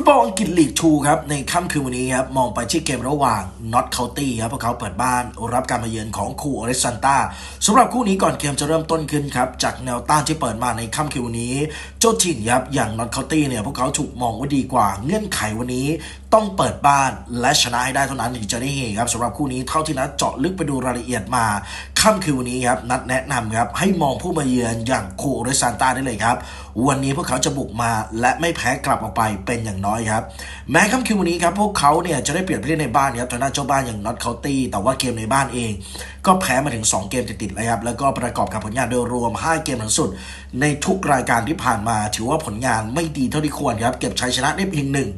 ฟุตบอลอังกฤษลีกทูครับ ในค่ำคืนวันนี้ครับ มองไปที่เกมระหว่างน็อตเคาตี้ครับพวกเขาเปิดบ้านรับการมาเยือนของคูอเรซันตาสำหรับคู่นี้ก่อนเกมจะเริ่มต้นขึ้นครับ จากแนวต้านที่เปิดมาในค่ำคืนวันนี้ เจ้าถิ่นครับอย่างน็อตเคาตี้เนี่ยพวกเขาถูกมองว่าดีกว่าเงื่อนไขวันนี้ต้องเปิดบ้านและชนะให้ได้เท่านั้นถึงจะได้เฮครับสำหรับคู่นี้เท่าที่นัดเจาะลึกไปดูรายละเอียดมาค่ำคืนวันนี้ครับนัดแนะนำครับให้มองผู้มาเยือนอย่างโคูออริซันตาได้เลยครับ วันนี้พวกเขาจะบุกมาและไม่แพ้กลับออกไปเป็นอย่างน้อยครับ แม้ค่ำคืนวันนี้ครับพวกเขาเนี่ยจะได้เปลี่ยนผู้เล่นในบ้านครับทางด้านเจ้าบ้านอย่างน็อตเคาตี้แต่ว่าเกมในบ้านเอง ก็แพ้มาถึง 2 เกมติดๆเลยครับแล้วก็ประกอบกับผลงานโดยรวม 5 เกมหลังสุด ในทุกรายการที่ผ่านมา ถือว่าผลงานไม่ดีเท่าที่ควรครับเก็บชัยชนะได้เพียงหนึ่ง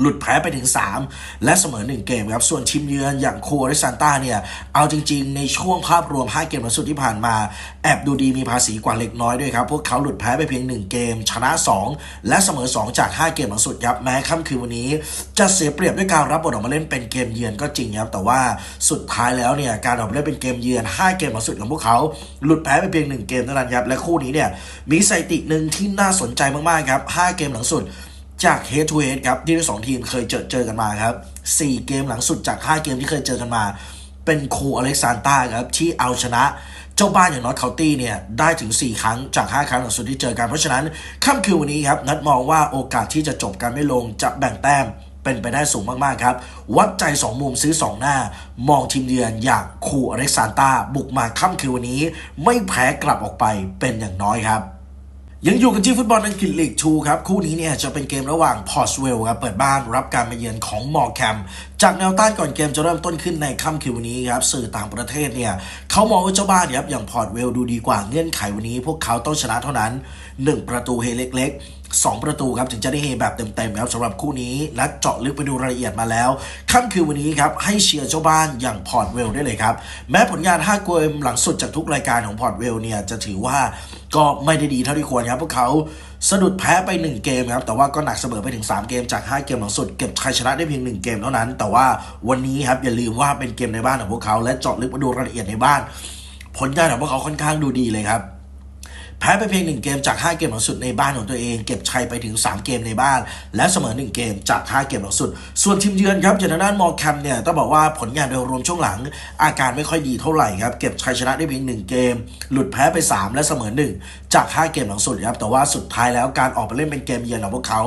หลุดแพ้ไปถึง 3 และเสมอ 1 เกมครับ ส่วนทีมเยือนอย่างโคเรซันตาเนี่ย เอาจริงๆ ในช่วงภาพรวม 5 เกมล่าสุดที่ผ่านมา แอบดูดีมีภาษีกว่าเล็กน้อยด้วยครับ พวกเขาหลุดแพ้ไปเพียง 1 เกม ชนะ 2 และเสมอ 2 จาก 5 เกมล่าสุดครับ แม้ค่ำคืนวันนี้ จะเสียเปรียบด้วยการรับบทออกมาเล่นเป็นเกมเยือนก็จริงครับ แต่ว่าสุดท้ายแล้วเนี่ย การออกมาเล่นเป็นเกมเยือน 5 เกมล่าสุดของพวกเขา หลุดแพ้ไปเพียง 1 เกมเท่านั้นครับ และคู่นี้เนี่ย มีสถิติหนึ่งที่น่าสนใจมากๆครับ 5 เกมหลังสุด จาก head to head ครับที่ทั้งสองทีมเคยเจอเจอกันมาครับ 4 เกมหลังสุดจาก 5 เกมที่เคยเจอกันมา เป็นคูอเล็กซานตาครับที่เอาชนะเจ้าบ้านอย่างนอตเคาตี้เนี่ยได้ถึง 4 ครั้งจาก 5 ครั้งหลังสุดที่เจอกันเพราะฉะนั้นค่ำคืนวันนี้ครับนัดมองว่าโอกาสที่จะจบกันไม่ลงจะแบ่งแต้มเป็นไปได้สูงมาก ๆ ครับ วัดใจ 2 มุมซื้อ 2 หน้า มองทีมเยือนอย่างคูอเล็กซานตาบุกมาค่ำคืนวันนี้ ไม่แพ้กลับออกไปเป็นอย่างน้อยครับ ยังอยู่กันที่ฟุตบอลอังกฤษลีกทูครับ คู่นี้เนี่ยจะเป็นเกมระหว่างพอร์ตสเวลครับ เปิดบ้านรับการมาเยือนของมอร์แคมจากแนวต้านก่อนเกมจะเริ่มต้นขึ้นในค่ำคืนวันนี้ครับ สื่อต่างประเทศเนี่ยเขามองว่าเจ้าบ้านครับอย่างพอร์ตเวลดูดีกว่าเงื่อนไขวันนี้ พวกเขาต้องชนะเท่านั้น 1 ประตูเฮเล็กๆ 2 ประตูครับถึงจะได้เฮแบบเต็มๆครับสำหรับคู่นี้นัดเจาะลึกไปดูรายละเอียดมาแล้วค่ำคืนวันนี้ครับให้เชียร์เจ้าบ้านอย่างพอร์ตเวลได้เลยครับ แม้ผลงาน5เกมหลังสุดจากทุกรายการของพอร์ตเวลเนี่ยจะถือว่าก็ไม่ได้ดีเท่าที่ควรครับพวกเขาสะดุดแพ้ไป 1 เกมครับแต่ว่าก็หนักเสมอไปถึง 3 เกมจาก 5 เกมหลังสุดเก็บชัยชนะได้เพียง 1 เกมเท่านั้น แต่ว่าวันนี้ครับอย่าลืมว่าเป็นเกมในบ้านของพวกเขา และเจาะลึกมาดูรายละเอียดในบ้าน ผลงานของพวกเขาค่อนข้างดูดีเลยครับ แพ้ไปเพียง 1 เกมจาก 5 เกมหลังสุดในบ้านของตัวเอง เก็บชัยไปถึง 3 เกมในบ้าน และเสมอ 1 เกมจาก 5 เกมหลังสุด ส่วนทีมเยือนครับอย่างทางด้านมอร์แคมเนี่ยต้องบอกว่าผลงานโดยรวมช่วงหลัง อาการไม่ค่อยดีเท่าไหร่ครับเก็บชัยชนะได้เพียง 1 เกม หลุดแพ้ไป 3 และเสมอ 1 จาก 5 เกมหลังสุดครับแต่ว่าสุดท้ายแล้วการออกไปเล่นเป็นเกมเยือนของพวกเขา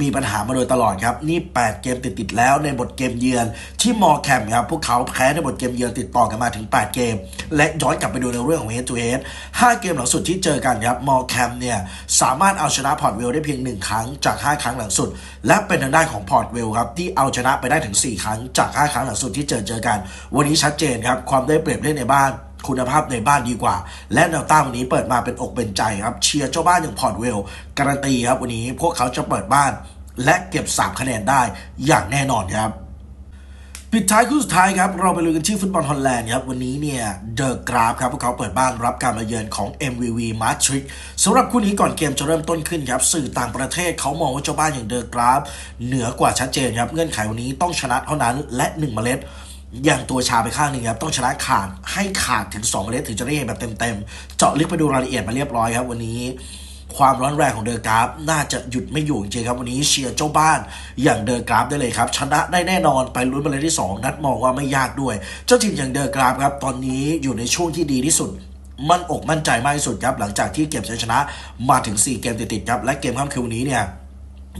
มีปัญหามาโดยตลอดครับนี่ 8 เกมติดๆแล้วในบทเกมเยือนที่มอร์แคมครับพวกเขาแพ้ในบทเกมเยือนติดต่อกันมาถึง 8 เกม และย้อนกลับไปดูในเรื่องของ head to head 5เกมหลังสุดที่เจอกันครับมอร์แคมเนี่ยสามารถเอาชนะพอร์ตเวลได้เพียง 1 ครั้งจาก 5 ครั้งหลังสุด และเป็นทางด้านของพอร์ตเวลครับที่เอาชนะไปได้ถึง 4 ครั้งจาก 5 ครั้งหลังสุดที่เจอเจอกัน วันนี้ชัดเจนครับความได้เปรียบเล่นในบ้านคุณภาพในบ้านดีกว่า และแนวต้าวันนี้เปิดมาเป็นอกเป็นใจครับเชียร์เจ้าบ้านอย่างพอร์ตเวลการันตีครับวันนี้พวกเขาจะเปิดบ้าน และเก็บ3คะแนนได้อย่างแน่นอนครับ ปิดท้ายคู่สุดท้ายครับ เราไปลุยกันที่ฟุตบอลฮอลแลนด์ครับ วันนี้เนี่ยเดอะกราฟครับ พวกเขาเปิดบ้านรับการมาเยือนของ MVV มาทริกสำหรับคู่นี้ก่อนเกมจะเริ่มต้นขึ้นครับ สื่อต่างประเทศเขามองว่าเจ้าบ้านอย่างเดอะกราฟ เหนือกว่าชัดเจนครับ เงื่อนไขวันนี้ต้องชนะเท่านั้นและ 1 เมล็ดอย่างตัวชาไปข้างหนึ่งครับ ต้องชนะขาดให้ขาดถึง2เมล็ดถึงจะได้เห็นแบบเต็มๆเจาะลึกไปดูรายละเอียดมาเรียบร้อยครับ วันนี้ ความร้อนแรงของเดอร์กราฟน่าจะหยุดไม่อยู่จริงครับวันนี้เชียร์เจ้าบ้านอย่างเดอร์กราฟได้เลยครับ ชนะได้แน่นอนไปลุ้นมาเลยที่ 2 นัดมองว่าไม่ยากด้วย เจ้าทีมอย่างเดอร์กราฟครับตอนนี้อยู่ในช่วงที่ดีที่สุดมั่นอกมั่นใจมากที่สุดครับหลังจากที่เก็บชัยชนะมาถึง 4 เกมติดๆครับและเกมค่ำคืนวันนี้เนี่ย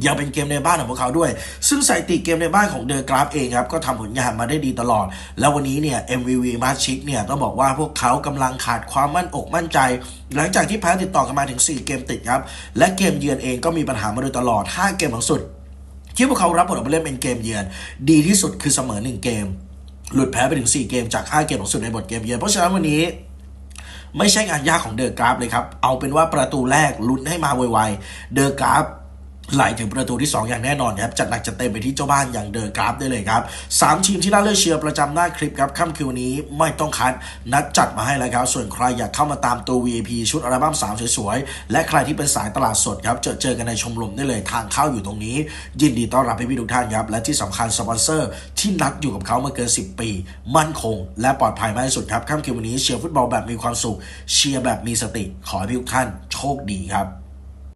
ยังเป็นเกมในบ้านของพวกเขาด้วย ซึ่งสถิติเกมในบ้านของเดอะกราฟเองครับ ก็ทำผลงานมาได้ดีตลอด แล้ววันนี้เนี่ย MVV มาชิกเนี่ย ต้องบอกว่าพวกเขากำลังขาดความมั่นอกมั่นใจ หลังจากที่แพ้ติดต่อกันมาถึง 4 เกมติดครับ และเกมเยือนเองก็มีปัญหามาโดยตลอด 5 เกมหลังสุด ที่พวกเขารับบทออกมาเล่นเป็นเกมเยือน ดีที่สุดคือเสมอ 1 เกม หลุดแพ้ไปถึง 4 เกมจาก 5 เกมหลังสุดในบทเกมเยือน เพราะฉะนั้นวันนี้ไม่ใช่งานยากของเดอะกราฟเลยครับ เอาเป็นว่าประตูแรกลุ้นให้มาไวๆ เดอะกราฟ ไหลถึงประตูที่ 2 อย่างแน่นอนครับ จัดหนักจัดเต็มไปที่เจ้าบ้านอย่างเดอะกราฟได้เลยครับสามทีมที่น่าเลือกเชียร์ประจำหน้าคลิปครับค่ำคืนวันนี้ไม่ต้องคัดนัดจัดมาให้แล้วครับ ส่วนใครอยากเข้ามาตามตัว VIP ชุดอัลบั้ม3สวยๆ และใครที่เป็นสายตลาดสดครับ เจอเจอกันในชมรมได้เลยทางเข้าอยู่ตรงนี้ ยินดีต้อนรับพี่ๆทุกท่านครับ และที่สำคัญสปอนเซอร์ที่นัดอยู่กับเขามาเกิน 10 ปี มั่นคง และปลอดภัยมากที่สุดครับค่ำคืนวันนี้เชียร์ฟุตบอลแบบมีความสุขเชียร์แบบมีสติขอให้ทุกท่านโชคดีครับ